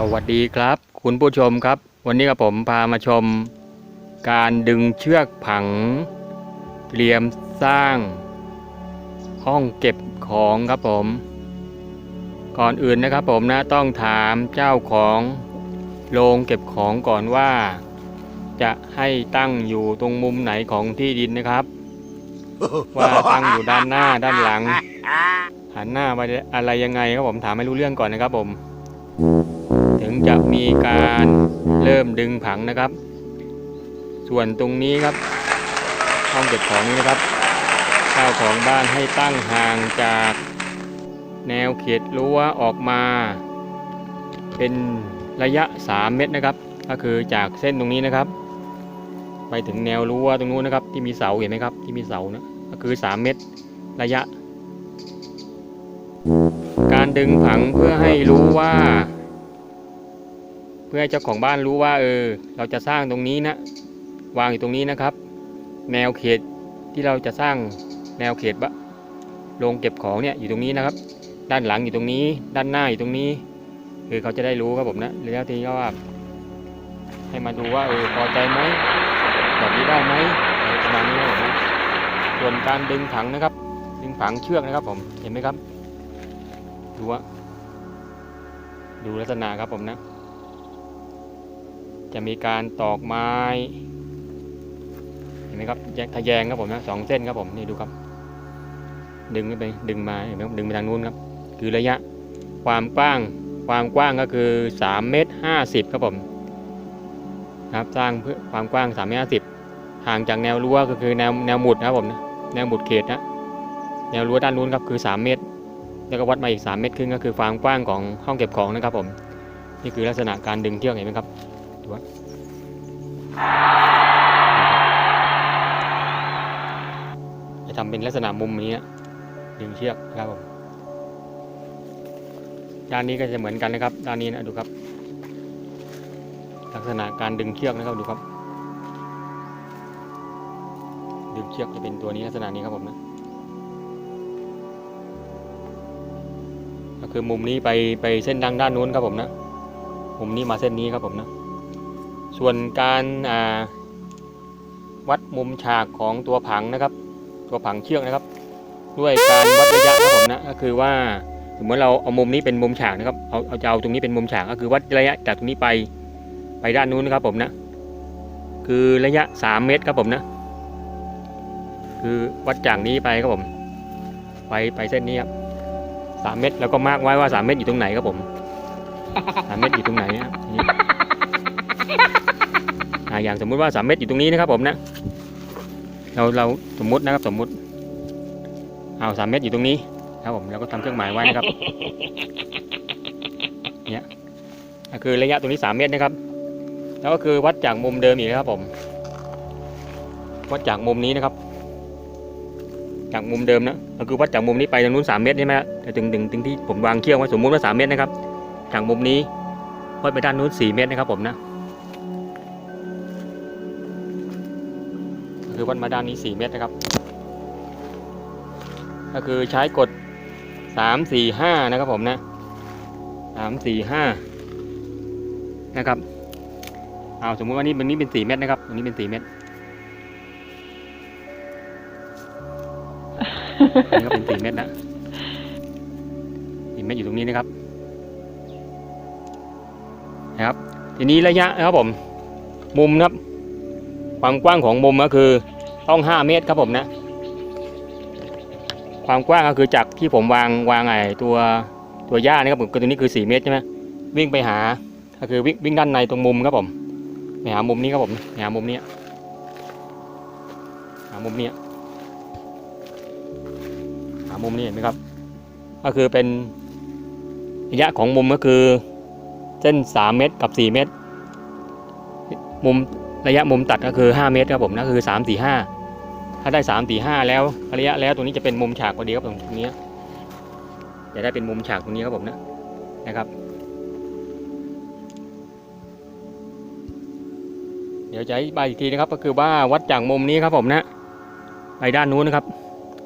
สวัสดีครับ คุณผู้ชมครับ วันนี้กับผมพามาชม การดึงเชือกผัง เตรียมสร้าง ห้องเก็บของครับผม ก่อนอื่นนะครับผมนะต้องถามเจ้าของโรงเก็บของก่อนว่า จะให้ตั้งอยู่ตรงมุมไหนของที่ดินนะครับ ว่าตั้งอยู่ด้านหน้าด้านหลังหันหน้าไปอะไรยังไงครับผมถามให้รู้เรื่องก่อนนะครับผม มีการเริ่มดึงผังนะครับ ส่วนตรงนี้ครับห้องเก็บของนี้นะครับเจ้าวของบ้านให้ตั้งห่างจากแนวเขตรั้วออกมา เป็นระยะ 3 เมตรนะครับ ก็คือจากเส้นตรงนี้นะครับ ไปถึงแนวรั้วตรงนู้นนะครับ ที่มีเสาเห็นไหมครับที่มีเสานะก็คือ 3 เมตรระยะ การดึงผังเพื่อให้รู้ว่า เพื่อให้เจ้าของบ้านรู้ว่าเออ เราจะสร้างตรงนี้นะ วางอยู่ตรงนี้นะครับ แนวเขตที่เราจะสร้างแนวเขตบะโรงเก็บของเนี่ยอยู่ตรงนี้นะครับ ด้านหลังอยู่ตรงนี้ ด้านหน้าอยู่ตรงนี้ คือเขาจะได้รู้ครับผมนะแล้วทีนี้ก็ว่าให้มาดูว่าเออพอใจไหมแบบนี้ได้ไหมประมาณนี้ครับผมส่วนการดึงผังนะครับ ดึงผังเชือกนะครับผมเห็นไหมครับ ดูว่าดูลักษณะครับผมนะ จะมีการตอกไม้ เห็นไหมครับแยกทะแยงครับผมนะสองเส้นครับผมนี่ดูครับ ดึงไปดึงมาเห็นไหมครับดึงไปทางนู้นครับ คือระยะความกว้างความกว้างก็คือ3เมตร50ครับผมครับสร้างเพื่อความกว้าง3เมตร50ห่างจากแนวรั้วก็คือแนวแนวหมุดนะครับผมนะแนวหมุดเขตนะแนวรั้วด้านนู้นครับคือ3เมตร แล้วก็วัดมาอีก3เมตรครึ่งก็คือความกว้างของห้องเก็บของนะครับผม นี่คือลักษณะการดึงเชือกเห็นไหมครับ ว่าจะทำเป็นลักษณะมุมนี้ดึงเชือกนะครับผมด้านนี้ก็จะเหมือนกันนะครับ ด้านนี้นะดูครับ ลักษณะการดึงเชือกนะครับดูครับ ดึงเชือกจะเป็นตัวนี้ลักษณะนี้ครับผมนะก็คือมุมนี้ไปไปเส้นดังด้านนู้นครับผมนะ มุมนี้มาเส้นนี้ครับผมนะ ส่วนการาวัดมุมฉากของตัวผังนะครับ ตัวผังเชือกนะครับ ด้วยการวัดระยะครับผมนะก็คือว่าสมมติเราเอามุมนี้เป็นมุมฉากนะครับเอาเอาจะเอาตรงนี้เป็นมุมฉากก็คือวัดระยะจากตรงนี้ไปไปด้านนู้นนะครับผมนะคือระยะ 3 เมตรครับผมนะ คือวัดจากนี้ไปครับผม ไปไปเส้นนี้ครับสามเม็ดแล้วก็มาร์กไว้ว่าสามเม็ดอยู่ตรงไหนครับผมสามเม็ดอยู่ตรงไหนครับ อ่าอย่างสมมุติว่าสามเม็ดอยู่ตรงนี้นะครับผมนะ เราเราสมมุตินะครับสมมุติเอาสามเม็ดอยู่ตรงนี้ครับผมแล้วก็ทำเครื่องหมายไว้นะครับเนี่ยคือระยะตรงนี้สามเมตรนะครับ แล้วก็คือวัดจากมุมเดิมอีกนะครับผม วัดจากมุมนี้นะครับ จากมุมเดิมนะก็คือวัดจากมุมนี้ไปทางนู้น3เมตรใช่ไหมแต่ถึงถึงถึงที่ผมวางเชือกไว้สมมุติว่า3เมตรนะครับ จากมุมนี้วัดไปด้านนู้น4เมตรนะครับผมนะ คือวัดมาด้านนี้ 4 เมตรนะครับ ก็คือใช้กด 3 4 5 นะครับผมนะ 3 4 5 นะครับเอาสมมุติว่านี่ตรงนี้เป็น 4 เมตรนะครับตรงนี้เป็น 4 เมตรอันนี้ก็เป็นสี่เม็ดนะสี่เม็ดอยู่ตรงนี้นะครับนะครับ ทีนี้ระยะนะครับผม มุมนะครับ ความกว้างของมุมก็คือต้องห้าเมตรครับผมนะ ความกว้างก็คือจากที่ผมวางวางไอ้ตัวตัวหญ้านี่ครับผมคือตรงนี้คือสี่เมตรใช่ไหมวิ่งไปหาก็คือวิ่งวิ่งด้านในตรงมุมครับผมไปหามุมนี้ครับผมไปหามุมนี้หามุมนี้หามุมนี้เห็นไหมครับ ก็คือเป็นระยะของมุมก็คือเส้น 3 เมตรกับ 4 เมตร มุม ระยะมุมตัดก็คือ 5 เมตรครับผมนะคือ 3 4 5 ถ้าได้ 3 4 5 แล้วระยะแล้วตรงนี้จะเป็นมุมฉากพอดีครับตรงนี้จะได้เป็นมุมฉากตรงนี้ครับผมนะนะครับ เดี๋ยวจะอธิบายอีกทีนะครับ ก็คือว่าวัดจากมุมนี้ครับผมนะไปด้านนู้นนะครับ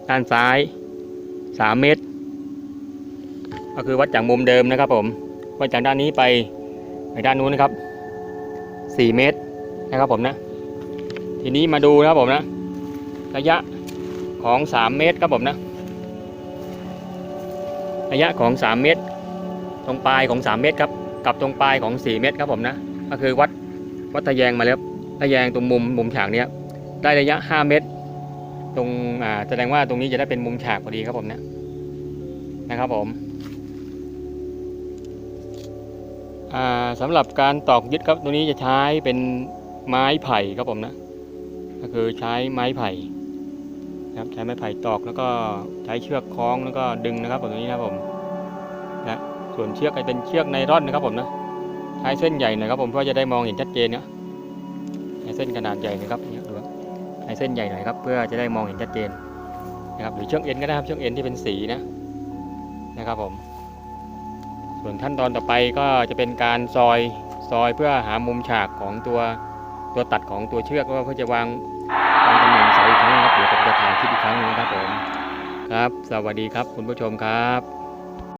ด้านซ้ายสามเมตร ก็คือวัดจากมุมเดิมนะครับผมวัดจากด้านนี้ไปไปด้านนู้นนะครับสี่เมตร นะครับผมนะ ทีนี้มาดูนะครับผมนะ ระยะของสามเมตรครับผมนะ ระยะของสามเมตร ตรงปลายของสามเมตรครับ กับตรงปลายของสี่เมตรครับผมนะ ก็คือวัดวัดทะแยงมาแล้วทะแยงตรงมุมมุมฉากเนี้ยได้ระยะห้าเมตร ตรงอ่าแสดงว่าตรงนี้จะได้เป็นมุมฉากพอดีครับผมนะนะครับผมอ่าสำหรับการตอกยึดครับตัวนี้จะใช้เป็น ไม้ไผ่ครับผมนะ ก็คือใช้ไม้ไผ่นะครับใช้ไม้ไผ่ตอกแล้วก็ใช้เชือกคล้องแล้วก็ดึงนะครับผมตัวนี้นะครับผมนะส่วนเชือกเป็นเชือกไนร่อนนะครับผมนะใช้เส้นใหญ่หน่อยครับผมเพื่อจะได้มองเห็นชัดเจนนะใช้เส้นขนาดใหญ่นะครับเนี่ยดูครับใช้เส้นใหญ่หน่อยครับ เพื่อจะได้มองเห็นชัดเจนนะครับหรือเชือกเอ็นก็ได้ครับเชือกเอ็นที่เป็นสีนะนะครับผม ส่วนขั้นตอนต่อไปก็จะเป็นการซอยซอยเพื่อหามุมฉากของตัว ตัวตัดของตัวเชือกว่าเขาจะวางวางตำแหน่งเสาอีกครั้งนะครับเดี๋ยวผมจะถ่ายคลิปอีกครั้งหนึงนะครับผมครับ สวัสดีครับคุณผู้ชมครับ